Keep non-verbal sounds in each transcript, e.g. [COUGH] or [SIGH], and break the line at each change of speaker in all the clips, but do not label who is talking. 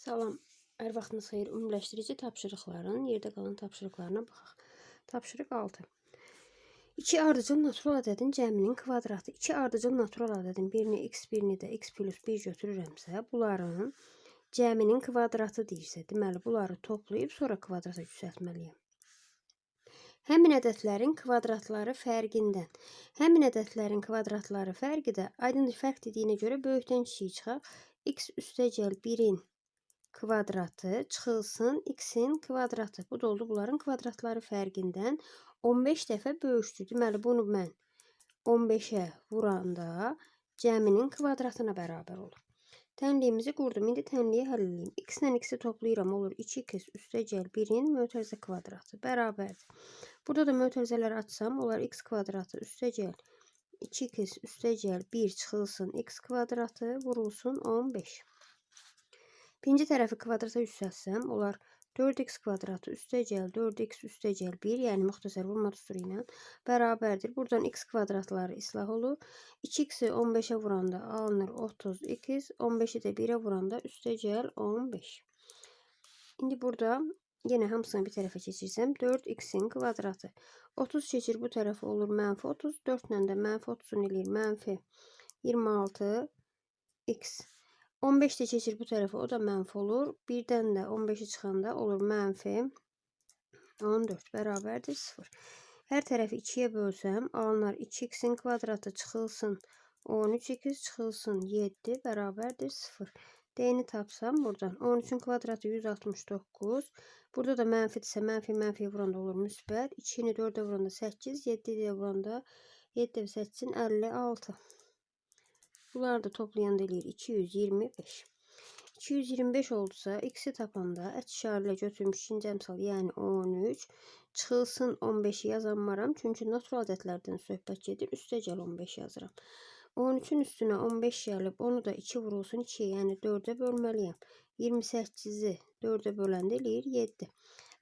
Salam, hər vaxtınız xeyir. Ümumiləşdirici tapşırıqların yerdə qalan tapşırıqlarına baxaq. Tapşırıq 6. İki ardıcıl natural ədədin cəminin kvadratı. İki ardıcıl natural ədədin birini x, birini də x plus 1 götürürəmsə, bunların cəminin kvadratı deyirsə, deməli bunları toplayıb sonra kvadrata yüksəltməliyəm. Həmin ədədlərin kvadratları fərqindən. Həmin ədədlərin kvadratları fərqi də aydındır fərq dediyinə görə böyükdən kiçiyə çıxaq. x üstəgəl 1-in kvadratı çıxılsın x-in kvadratı. Bu da oldu bunların kvadratları fərqindən 15 dəfə böyükdür. Deməli bunu mən 15-ə vuranda cəminin kvadratına bərabər olur. Tənliyimizi qurdum. İndi tənliyi həll edeyim. x ilə x-i toplayıram olur 2x üstəgəl 1-in mötərizə kvadratı bərabərdir. Burada da mötərizələri açsam olar x kvadratı üstəgəl 2x üstəgəl 1 çıxılsın x kvadratı vurulsun 15. Birinci tərəfi kvadrata yüksəltsəm, olar 4x kvadratı üstəgəl 4x üstəgəl 1, yəni müxtəsər vurma düsturu ilə bərabərdir. Buradan x kvadratları islah olur. 2x-i 15-ə vuranda alınır 32x, 15-i də 1-ə vuranda üstəgəl 15. İndi burada yenə hamısını bir tərəfə keçirsəm 4x-in kvadratı. 30 keçir bu tərəfə olur mənfi 30, 4 ilə də mənfi 30-un eləyir mənfi 26x. 15 də keçir bu tərəfə, o da mənfi olur. Birdən də 15-i çıxanda olur mənfi 14 bərabərdir 0. Hər tərəfi 2-yə bölsəm, alınar 2x-in kvadratı çıxılsın 13x çıxılsın 7 bərabərdir 0. D-ni tapsam buradan 13-ün kvadratı 169. Burada da mənfidirsə mənfi mənfiyə vuranda olur müsbət. 2-ni 4-ə vuranda 8, 7-yə vuranda 7 və 8-in 56. Bunları da toplayanda eləyir 225. 225 oldusa x'i tapanda ət işarə götürmüş ikinci əmsal, yəni 13 çıxılsın 15-i yazanmaram. Çünki natural ədədlərdən söhbət gedir. Üstəgəl 15 yazıram. 13-ün üstünə 15 gəlib, onu da 2 vurulsun 2-yə, yəni 4-ə bölməliyəm. 28-i 4-ə böləndə eləyir 7.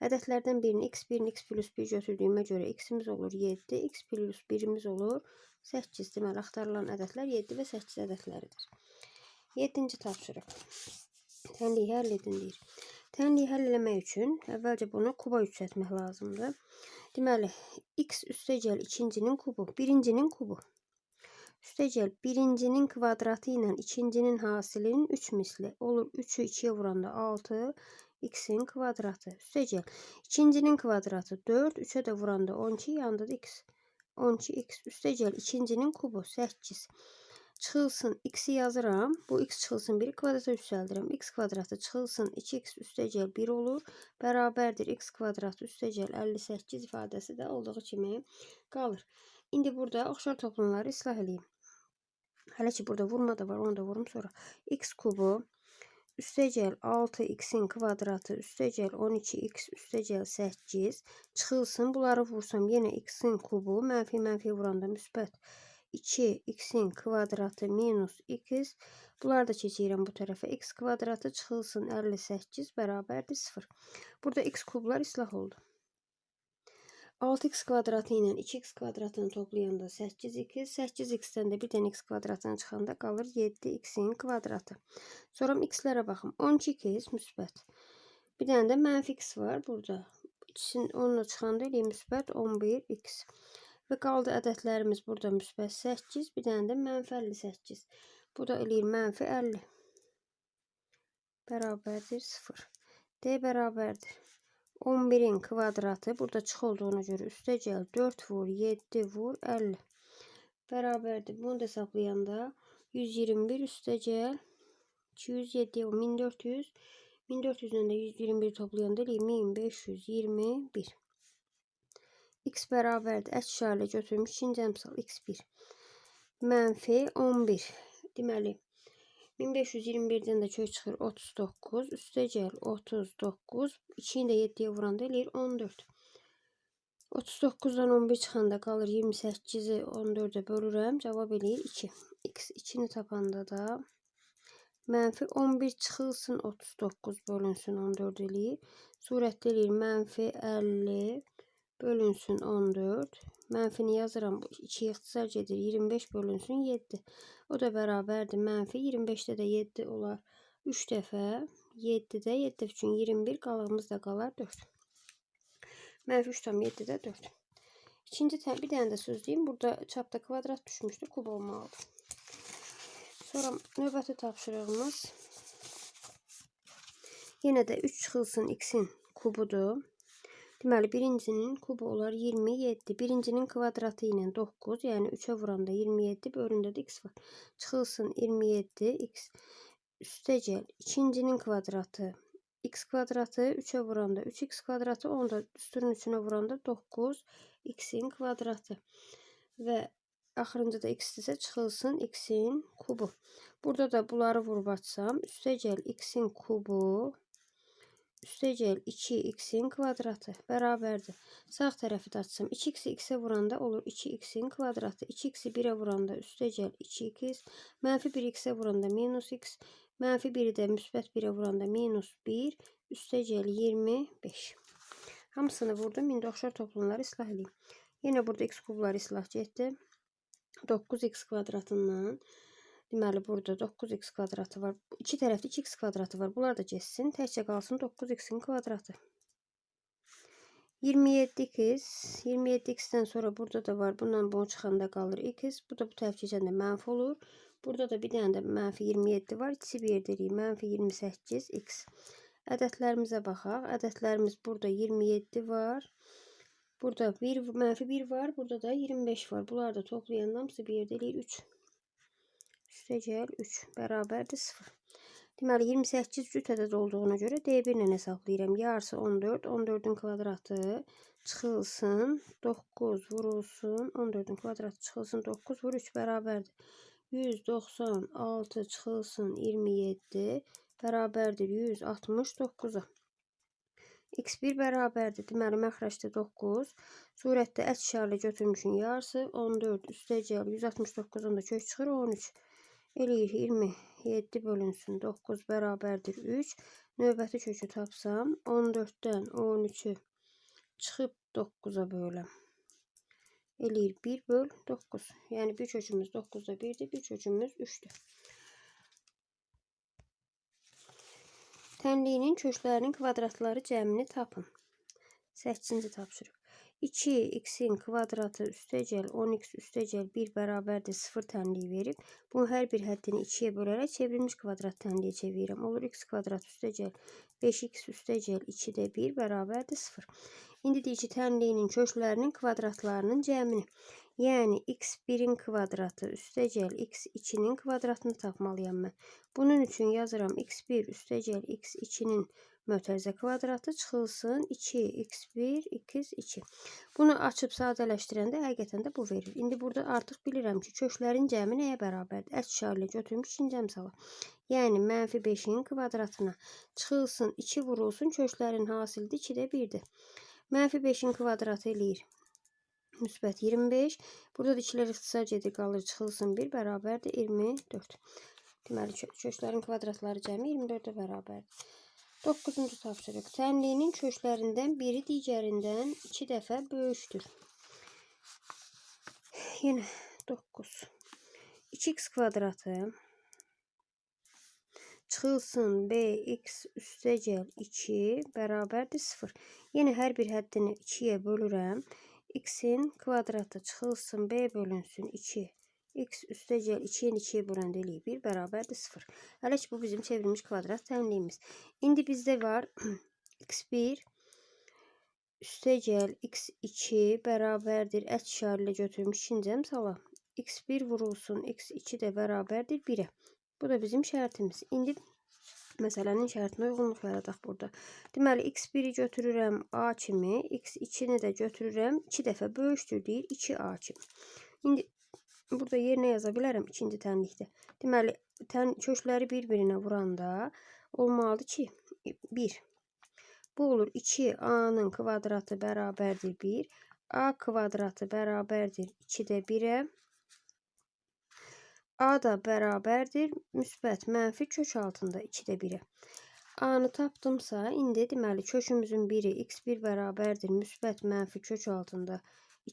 Ədədlərdən birini x, birini x plus 1 götürdüyümə görə x-imiz olur 7, x plus 1-imiz olur 8. Deməli, axtarılan ədədlər 7 və 8 ədədləridir. 7-ci tapşırıq. Tənliyi həll edin deyir. Tənliyi həll eləmək üçün əvvəlcə bunu kuba yüksəltmək lazımdır. Deməli, x üstəgəl ikincinin kubu, birincinin kubu. Üstəgəl birincinin kvadratı ilə ikincinin hasilinin 3 misli olur. 3-ü 2-yə vuranda 6, x-in kvadratı. Üstəgəl ikincinin kvadratı 4, 3-ə də vuranda 12, yanında da x. 12x üstəgəl ikincinin kubu 8. Çıxılsın x-i yazıram. Bu x çıxılsın 1 kvadrata yüksəldirəm. x kvadratı çıxılsın 2x üstəgəl 1 olur. Bərabərdir x kvadratı üstəgəl 58 ifadəsi də olduğu kimi qalır. İndi burada oxşar toplamları islah edeyim. Hələ ki burada vurma da var, onu da vurum sonra. x kubu üstəgəl 6x-in kvadratı üstəgəl 12x üstəgəl 8 çıxılsın. Bunları vursam yenə x-in kubu mənfi mənfi vuranda müsbət 2x-in kvadratı minus x. Bunları da keçirəm bu tərəfə. x kvadratı çıxılsın 58 bərabərdir 0. Burada x kublar islah oldu. 6x kvadratı ilə 2x kvadratını toplayanda 8x, 8x-dən də bir dənə x kvadratını çıxanda qalır 7x-in kvadratı. Sonra x-lərə baxım. 12x müsbət. Bir dənə də mənfi x var burada. İkisini onunla çıxanda eləyir müsbət 11x. Və qaldı ədədlərimiz burada müsbət 8, bir dənə də mənfi 58. Bu da eləyir mənfi 50. Bərabərdir 0. D bərabərdir. 11'in kvadratı. Burada çık olduğuna göre üste gel. 4 vur 7 vur 50 beraberdir. Bunu da hesaplayanda 121 üste gel. 207 o 1400 1400'den de 121 toplayanda 1521 x beraberdir. Əks işarə götürmüş. İkinci əmsal x1 mənfi 11 deməli 1521'den de kök çıxır 39. Üstə gəl 39. 2-ni də 7-yə vuranda eləyir 14. 39-dan 11 çıxanda qalır 28-i 14-ə bölürəm. Cavab eləyir 2. X 2-ni tapanda da mənfi 11 çıxılsın 39 bölünsün 14 eləyir. Surətdə eləyir mənfi 50 bölünsün 14. Mənfini yazıram. 2 ixtisar gedir. 25 bölünsün 7. O da bərabərdir. Mənfi 25-də də 7 olar. 3 dəfə 7'də 7 üçün 21 qalığımız da qalar 4. Mənfi 3 tam 7'də 4. İkinci tə- bir dənə də sözləyim. Burada çapda kvadrat düşmüşdü, kub olmalıdır. Sonra növbəti tapşırığımız yenə də 3 çıxılsın x-in kubudur. Deməli, birincinin kubu olar 27. Birincinin kvadratı ilə 9, yəni 3-ə vuranda 27, bölündə də x var. Çıxılsın 27 x. Üstəgəl ikincinin kvadratı x kvadratı 3'e vuranda 3x kvadratı onda üstünün içine vuranda 9 x'in kvadratı ve axırıncı da x ise çıxılsın x'in kubu. Burada da bunları vurub açsam üstəgəl x'in kubu üstəgəl 2x'in kvadratı bərabərdir. Sağ tərəfi də açsam 2x'i x'e vuranda olur 2x'in kvadratı. 2x'i 1'e vuranda üstəgəl 2x, mənfi 1x'e vuranda minus x, mənfi 1'i də müsbət 1'e vuranda minus 1, üstəgəl 25. Hamısını vurdum. İndi oxşar toplamları islah edeyim. Yine burada x kubları islah getdi. 9x kvadratından Deməli burada 9x kvadratı var. İki tərəfdə 2x kvadratı var. Bunlar da getsin. Təkcə qalsın 9x-in kvadratı. 27x, 27x-dən sonra burada da var. Bundan bunu çıxanda qalır x. Bu da bu tərəf keçəndə mənfi olur. Burada da bir dənə də mənfi 27 var. İkisi bir yerdə mənfi 28x. Ədədlərimizə baxaq. Ədədlərimiz burada 27 var. Burada bir mənfi 1 var. Burada da 25 var. Bunları da toplayanda hamısı bir yerdə eləyir 3. Üstəgəl 3 bərabərdir 0. Deməli 28 cüt ədəd olduğuna görə D1 ilə hesablayıram. Yarısı 14, 14-ün kvadratı çıxılsın 9 vurulsun 14-ün kvadratı çıxılsın 9 vur 3 bərabərdir. 196 çıxılsın 27 bərabərdir 169-a. x1 bərabərdir. Deməli məxrəcdə 9. Surətdə ət işarəli götürmüşün yarısı 14 üstəgəl 169-un da kök çıxır 13. Eləyir 27 bölünsün 9 bərabərdir 3. Növbəti kökü tapsam 14-dən 13-ü çıxıb 9-a böləm. Eləyir 1 böl 9. Yəni bir kökümüz 9-da 1-dir, bir kökümüz 3-dür. Tənliyinin köklərinin kvadratları cəmini tapın. 8-ci tapşırıq. 2x'in kvadratı üstəgəl 10x üstəgəl 1 bərabərdir 0 tənliyi verib. Bunu hər bir həddini 2-yə bölərək çevrilmiş kvadrat tənliyə çevirirəm. Olur x kvadrat üstəgəl 5x üstəgəl 2-də 1 bərabərdir 0. İndi deyir ki, tənliyinin köklərinin kvadratlarının cəmini. Yəni x1-in kvadratı üstəgəl x2-nin kvadratını tapmalıyam mən. Bunun üçün yazıram x1 üstəgəl x2-nin mötərizə kvadratı çıxılsın 2x1 2x2. Bunu açıb sadələşdirəndə həqiqətən də bu verir. İndi burada artıq bilirəm ki, köklərin cəmi nəyə bərabərdir? Əks işarə götürmüş ikinci əmsala. Yəni mənfi 5-in kvadratına çıxılsın 2 vurulsun köklərin hasili 2-də 1-dir. Mənfi 5-in kvadratı eləyir. Müsbət 25. Burada da ikilər ixtisar gedir qalır çıxılsın 1 bərabərdir 24. Deməli köklərin kvadratları cəmi 24-ə bərabərdir. 9-cu tapşırıq. Tənliyinin köklərindən biri digərindən 2 dəfə böyükdür. Yenə 9. 2x kvadratı çıxılsın bx üstəgəl 2 bərabərdir 0. Yenə hər bir həddini 2-yə bölürəm. x-in kvadratı çıxılsın b bölünsün 2 x üstəgəl 2-yə 2-yə böləndə eləyir 1 bərabərdir 0. Hələ ki bu bizim çevrilmiş kvadrat tənliyimiz. İndi bizdə var x1 üstəgəl x2 bərabərdir ət işarə ilə götürmüş ikinci əmsala. x1 vurulsun x2 də bərabərdir 1-ə. Bu da bizim şərtimiz. İndi məsələnin şərtinə uyğunluq yaradaq burada. Deməli x1-i götürürəm a kimi, x2-ni də götürürəm 2 dəfə böyükdür deyir 2a kimi. İndi burada yerine yaza bilərəm ikinci tənlikdə. Deməli, tən kökləri bir-birinə vuranda olmalıdır ki, 1. Bu olur 2a-nın kvadratı bərabərdir 1. a kvadratı bərabərdir 2-də 1-ə. a da bərabərdir müsbət mənfi kök altında 2-də 1-ə. A-nı tapdımsa, indi deməli kökümüzün biri x1 bərabərdir müsbət mənfi kök altında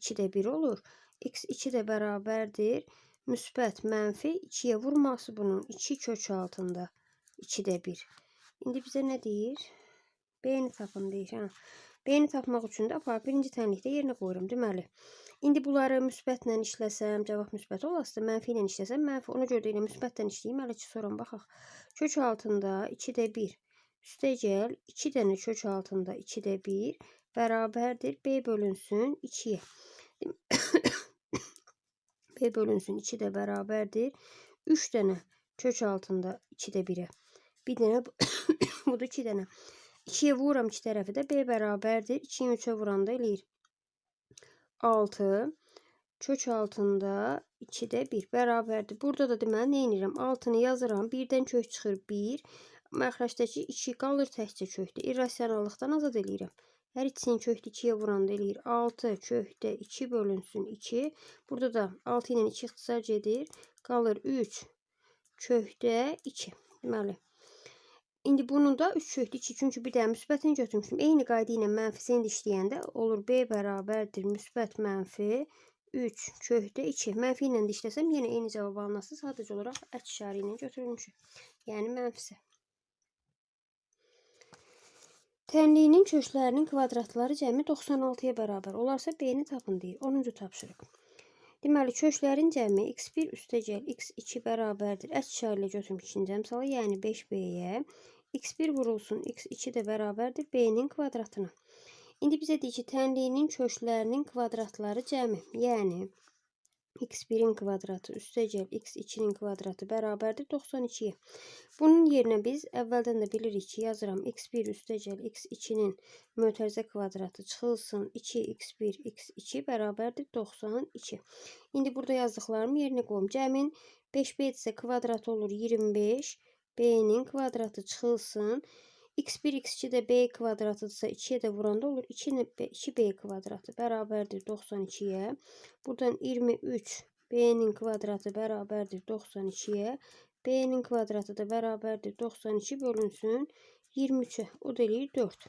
2-də 1 olur x2 də bərabərdir. Müsbət mənfi 2-yə vurması bunun 2 kök altında 2-də 1. İndi bizə nə deyir? B-ni tapın deyir. Ha. B-ni tapmaq üçün də birinci tənlikdə yerinə qoyuram. Deməli, indi bunları müsbətlə işləsəm, cavab müsbət olası, mənfi ilə işləsəm, mənfi. Ona görə də elə müsbətlə işləyim. Hələ ki soran baxaq. Kök altında 2-də 1. Üstəgəl 2 dənə kök altında 2-də 1 bərabərdir. B bölünsün 2-yə. [COUGHS] B bölünsün 2 də bərabərdir. 3 dənə kök altında 2-də 1-ə. Bir dənə [COUGHS] bu da 2 dənə. 2-yə vururam iki tərəfi də B bərabərdir. 2-yi 3-ə vuranda eləyir 6. Kök altında 2-də 1 bərabərdir. Burada da deməli nə edirəm? 6-nı yazıram. 1-dən kök çıxır 1. Məxrəcdəki 2 qalır təkcə kökdə. İrrasionallıqdan azad eləyirəm. Hər ikisini kökdə 2-yə vuranda eləyir 6 kökdə 2 bölünsün 2. Burada da 6 ilə 2 ixtisar gedir. Qalır 3 kökdə 2. Deməli, İndi bunu da 3 kökdə 2 çünki bir dənə müsbətini götürmüşüm. Eyni qayda ilə mənfisini də işləyəndə olur B bərabərdir müsbət mənfi 3 kökdə 2. Mənfi ilə də işləsəm yenə eyni cavab alınası sadəcə olaraq əks işarə ilə götürülmüşük. Yəni mənfisi. Tənliyinin köşlərinin kvadratları cəmi 96-ya bərabər olarsa B-ni tapın deyir. 10-cu tapşırıq. Deməli, köşlərin cəmi x1 üstəgəl x2 bərabərdir. Əks işarə ilə götürmüş ikinci əmsalı, yəni 5B-yə x1 vurulsun, x2 də bərabərdir b-nin kvadratına. İndi bizə deyir ki, tənliyinin köşlərinin kvadratları cəmi, yəni x1-in kvadratı üstəgəl x2-nin kvadratı bərabərdir 92-yə. Bunun yerinə biz əvvəldən də bilirik ki, yazıram x1 üstəgəl x2-nin mötərizə kvadratı çıxılsın 2x1 x2 bərabərdir 92. İndi burada yazdıqlarımı yerinə qoyum. Cəmin 5b isə kvadrat olur 25 b'nin kvadratı çıxılsın. X1 x2 də b kvadratıdırsa 2-yə də vuranda olur 2 2b kvadratı bərabərdir 92-yə. Buradan 23 b'nin kvadratı bərabərdir 92-yə. b'nin kvadratı da bərabərdir 92 bölünsün 23-ə. O da eləyir 4.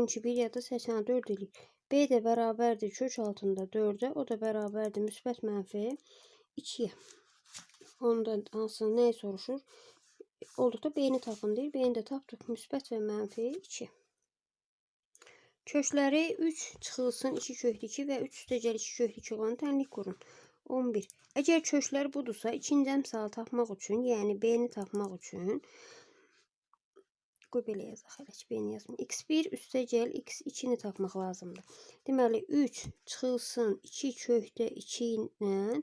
12 bir ya da 84 eləyir. B də bərabərdir kök altında 4-ə. O da bərabərdir müsbət mənfi 2-yə. Ondan hansını nəyi soruşur? Olduqda beyni tapın deyir. Beyni də tapdıq. Müsbət və mənfi 2. Kökləri 3 çıxılsın 2 köklü 2 və 3 üstəgəl 2 köklü 2 olan tənlik qurun. 11. Əgər köklər budursa, ikinci əmsalı tapmaq üçün, yəni B-ni tapmaq üçün qoy belə yazaq hələ ki, B-ni yazmır. X1 üstəgəl X2-ni tapmaq lazımdır. Deməli 3 çıxılsın 2 kökdə 2 ilə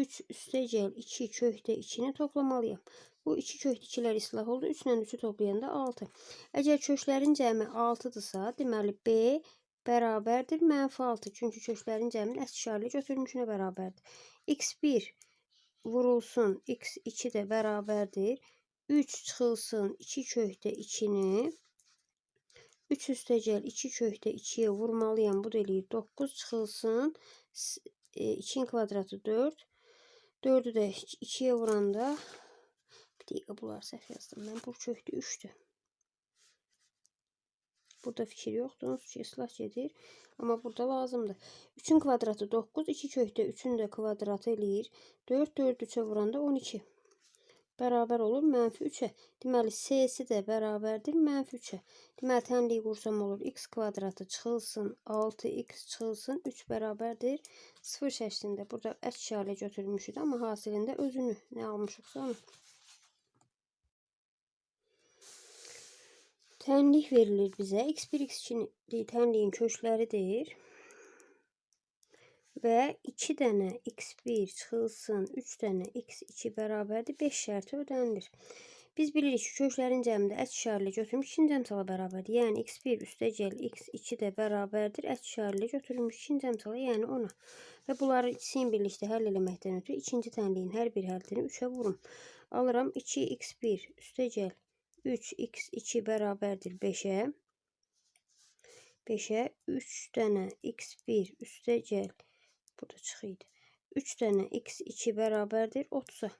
3 üstəgəl 2 kökdə 2-ni toplamalıyam. Bu iki kökdükilər islah oldu. 3 ilə 3-ü toplayanda 6. Əgər köklərin cəmi 6-dırsa, deməli B bərabərdir mənfi 6. Çünki köklərin cəminin əsl işarəli götürülmüşünə bərabərdir. X1 vurulsun, X2 də bərabərdir. 3 çıxılsın 2 kökdə 2-ni 3 üstəgəl 2 kökdə 2-yə vurmalıyam. Bu da eləyir 9 çıxılsın 2-nin kvadratı 4. 4'ü də 2-yə vuranda bunlar səhv yazdım. Mən bu kökdü 3-dür. Burada fikir yoxdur. Onsuz ki, islah gedir. Amma burada lazımdır. 3-ün kvadratı 9. 2 kökdə 3-ün də kvadratı eləyir. 4, 4 3-ə vuranda 12. Bərabər olur mənfi 3-ə. Deməli, C-si də bərabərdir mənfi 3-ə. Deməli, tənliyi qursam olur. X kvadratı çıxılsın, 6x çıxılsın, 3 bərabərdir 0 şəklində. Burada əks işarə götürmüşük, amma hasilində özünü nə almışıqsa onu. Tənlik verilir bizə. X1, X2 tənliyin kökləridir. Və 2 dənə X1 çıxılsın, 3 dənə X2 bərabərdir, 5 şərti ödənilir. Biz bilirik ki, köklərin cəmində əks işarəli götürmüş ikinci əmsala bərabərdir. Yəni x1 üstəgəl x2 də bərabərdir. Əks işarəli götürülmüş ikinci əmsala, yəni 10-a. Və bunları ikisini birlikdə həll eləməkdən ötürü ikinci tənliyin hər bir həllini 3-ə vurum. Alıram 2x1 üstəgəl 3x2 bərabərdir 5-ə. 5-ə 3 dənə x1 üstə gəl. Burada çıxıydı. 3 dənə x2 bərabərdir 30-a.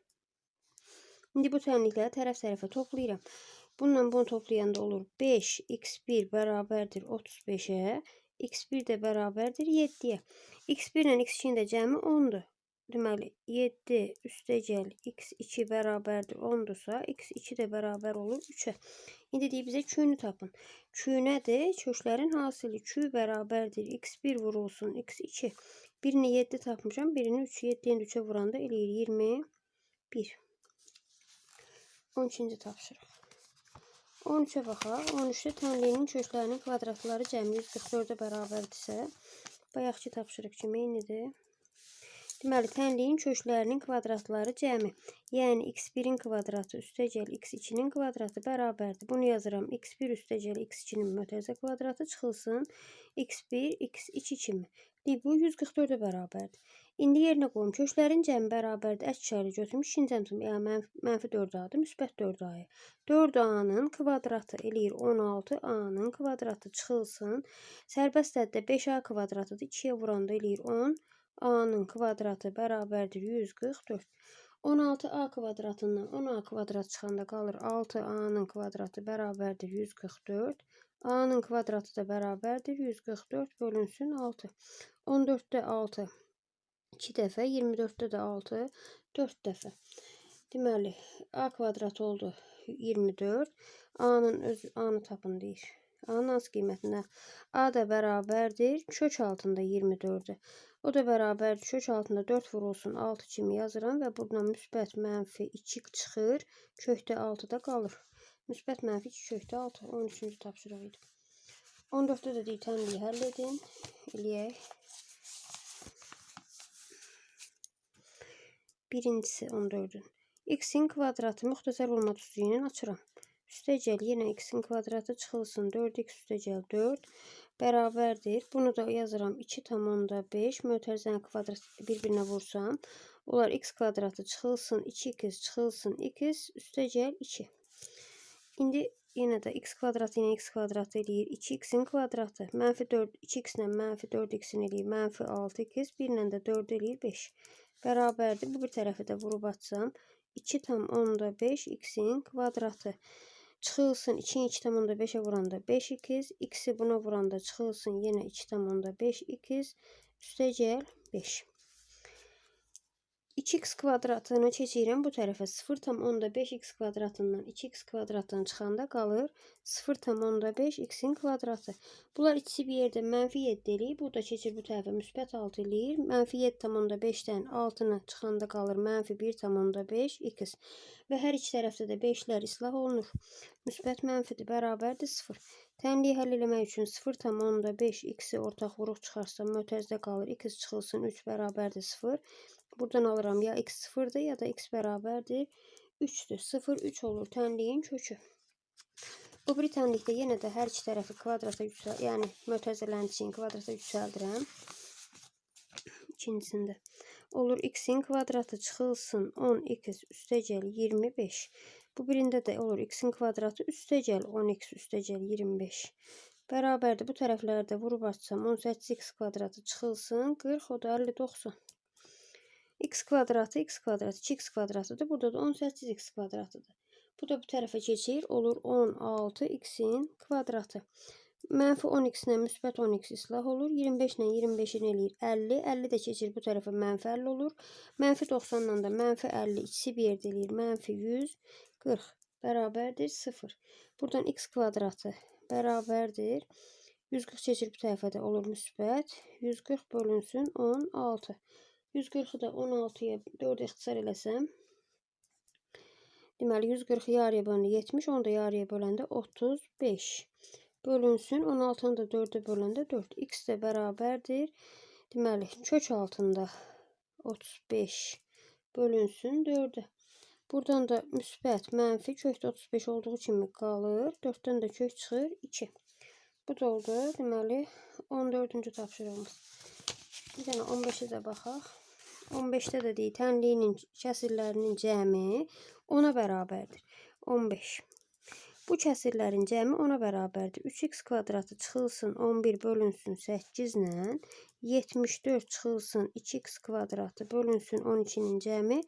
İndi bu tənlikləri tərəf tərəfə toplayıram. Bununla bunu toplayanda olur 5x1 bərabərdir 35-ə. x1 də bərabərdir 7-yə. x1 ilə x2-nin də cəmi 10-dur. Deməli 7 üstəgəl x2 bərabərdir 10-dursa, x2 də bərabər olur 3-ə. İndi deyir bizə Q-nü tapın. Q nədir? Köklərin hasili Q bərabərdir. X1 vurulsun X2. Birini 7 tapmışam, birini 3. 7-yə 3-ə vuranda eləyir 21. 12-ci tapşırıq. 13'e baxaq. 13-də tənliyinin köklərinin kvadratları cəmi 144-ə bərabərdirsə, bayaqki tapşırıq kimi eynidir. Deməli, tənliyin köklərinin kvadratları cəmi, yəni x1-in kvadratı üstəgəl x2-nin kvadratı bərabərdir. Bunu yazıram. x1 üstəgəl x2-nin mötərizə kvadratı çıxılsın x1, x2 kimi. Deyib, bu 144-ə bərabərdir. İndi yerinə qoyum. Köklərin cəmi bərabərdir. Əks işarə götürüm. İkinci əmsim, yəni mənfi, mənfi 4A-dır, müsbət 4A-ya. 4A-nın kvadratı eləyir 16A-nın kvadratı çıxılsın. Sərbəst əddə 5A kvadratıdır. 2-yə vuranda eləyir 10. A-nın kvadratı bərabərdir 144. 16A kvadratından 10A kvadrat çıxanda qalır 6A-nın kvadratı bərabərdir 144. A-nın kvadratı da bərabərdir 144 bölünsün 6. 14-də 6 2 dəfə, 24-də də 6 4 dəfə. Deməli, A kvadrat oldu 24. A-nın öz A-nı tapın deyir. A-nın qiymətində? A da bərabərdir kök altında 24-ə. O da bərabərdir kök altında 4 vurulsun 6 kimi yazıram və buradan müsbət mənfi 2 çıxır. Kökdə 6-da qalır. Müsbət mənfi 2 kökdə 6. 13-cü tapşırıq idi. 14-də də həll edin. Eləyək. Birincisi 14'ün. x'in kvadratı muxtasar olma düzlüyünü açıram. Üstəgəl yenə x'in kvadratı çıxılsın 4x üstəgəl 4 bərabərdir. Bunu da yazıram 2 tam onda 5 mötərizənin kvadratı bir-birinə vursam. Olar x kvadratı çıxılsın 2x çıxılsın x üstəgəl 2. İndi yenə də x kvadratı yenə x kvadratı eləyir 2x'in kvadratı. Mənfi 4 2x ilə mənfi 4x'in eləyir mənfi 6x. 1 ilə də 4 eləyir 5 bərabərdir. Bu bir tərəfə də vurub atsam 2 tam onda 5 x-in kvadratı çıxılsın 2-ni 2 tam onda 5-ə vuranda 5 ikiz, x-i buna vuranda çıxılsın yenə 2 tam onda 5 ikiz, üstəgəl 5. 2x kvadratını keçirirəm bu tərəfə 0,5x kvadratından 2x kvadratdan çıxanda qalır 0,5 x-in kvadratı. Bunlar ikisi bir yerdə mənfi 7 eləyir. Bu da keçir bu tərəfə müsbət 6 eləyir. Mənfi 7,5-dən 6-nı çıxanda qalır mənfi 1,5 x. Və hər iki tərəfdə də 5-lər islah olunur. Müsbət mənfidir, bərabərdir 0. Tənliyi həll eləmək üçün 0,5 x-i ortaq vuruq çıxarsam mötərizdə qalır. x çıxılsın 3 bərabərdir 0. Buradan alıram ya x sıfırdır ya da x bərabərdir 3'dür. 0, 3 olur tənliyin kökü. Bu bir tənlikdə yenə də hər iki tərəfi kvadrata yüksəl, yəni mötərizələrin için kvadrata yüksəldirəm. İkincisində olur x'in kvadratı çıxılsın 10x üstəgəl 25. Bu birində də olur x'in kvadratı üstəgəl 10x üstəgəl 25. Bərabərdir. Bu tərəflərdə vurub açsam 18x kvadratı çıxılsın 40, o da 50, 90 x kvadratı x kvadratı 2x kvadratıdır. Burada da 18x kvadratıdır. Bu da bu tarafa keçir. Olur 16 x'in kvadratı. Mənfi 10x ilə müsbət 10x islah olur. 25 ilə 25-in eləyir 50. 50 də keçir bu tarafa mənfi 50 olur. Mənfi 90 ilə də mənfi 50 ikisi bir yerdə eləyir. Mənfi 140 bərabərdir 0. Buradan x kvadratı bərabərdir. 140 keçir bu tərəfə də olur müsbət. 140 bölünsün 16. 140'ı da 16'ya 4 ixtisar eləsəm, deməli 140 yarıya bölündə 70, onu da yarıya böləndə 35 bölünsün. 16-nı da 4-ə böləndə 4. X də bərabərdir. Deməli, kök altında 35 bölünsün 4-ə. Buradan da müsbət, mənfi kökdə 35 olduğu kimi qalır. 4-dən də kök çıxır 2. Bu da oldu. Deməli, 14-cü tapşırığımız. Bir dənə 15-ə də baxaq. 15'te de değil. Tenliğinin kəsirlərinin cəmi 10-a bərabərdir. 15. Bu kəsirlərin cəmi 10-a bərabərdir. 3x kvadratı çıxılsın 11 bölünsün 8 ilə 74 çıxılsın 2x kvadratı bölünsün 12-nin cəmi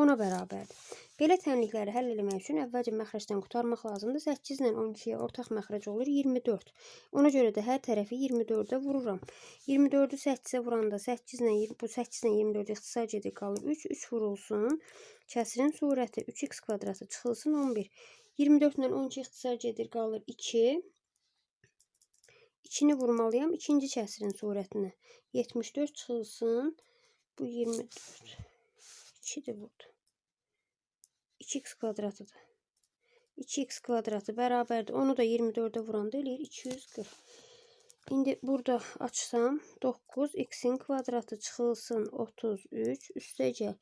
10-a bərabərdir. Belə tənlikləri həll etmək üçün əvvəlcə məxrəcdən qurtarmaq lazımdır. 8 ilə 12-yə ortaq məxrəc olur 24. Ona görə də hər tərəfi 24-ə vururam. 24-ü 8-ə vuranda 8 ilə bu 8 ilə 24 ixtisar gedir qalır 3. 3 vurulsun. Kəsirin surəti 3x kvadratı çıxılsın 11. 24 ilə 12 ixtisar gedir, qalır 2. 2-ni vurmalıyam ikinci kəsirin surətinə. 74 çıxılsın. Bu 24. 2-dir burada. 2x kvadratıdır. 2x kvadratı bərabərdir. Onu da 24-ə vuranda eləyir 240. İndi burada açsam 9 x-in kvadratı çıxılsın 33 üstəcə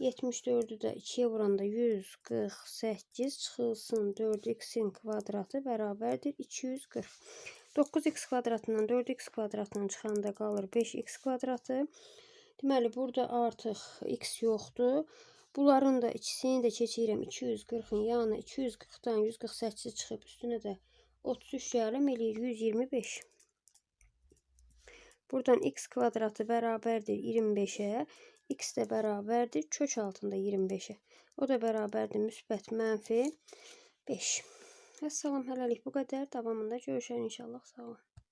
74-ü də 2-yə vuranda 148 çıxılsın 4x-in kvadratı bərabərdir 240. 9x kvadratından 4x kvadratından çıxanda qalır 5x kvadratı. Deməli burada artıq x yoxdur. Bunların da ikisini də keçirəm 240-ın yanına 240-dan 148 çıxıb üstünə də 33 gələm eləyir 125. Buradan x kvadratı bərabərdir 25'e. x də bərabərdir kök altında 25'e. O da bərabərdir müsbət mənfi 5. Əssalam hələlik bu qədər. Davamında görüşərik inşallah. Sağ olun.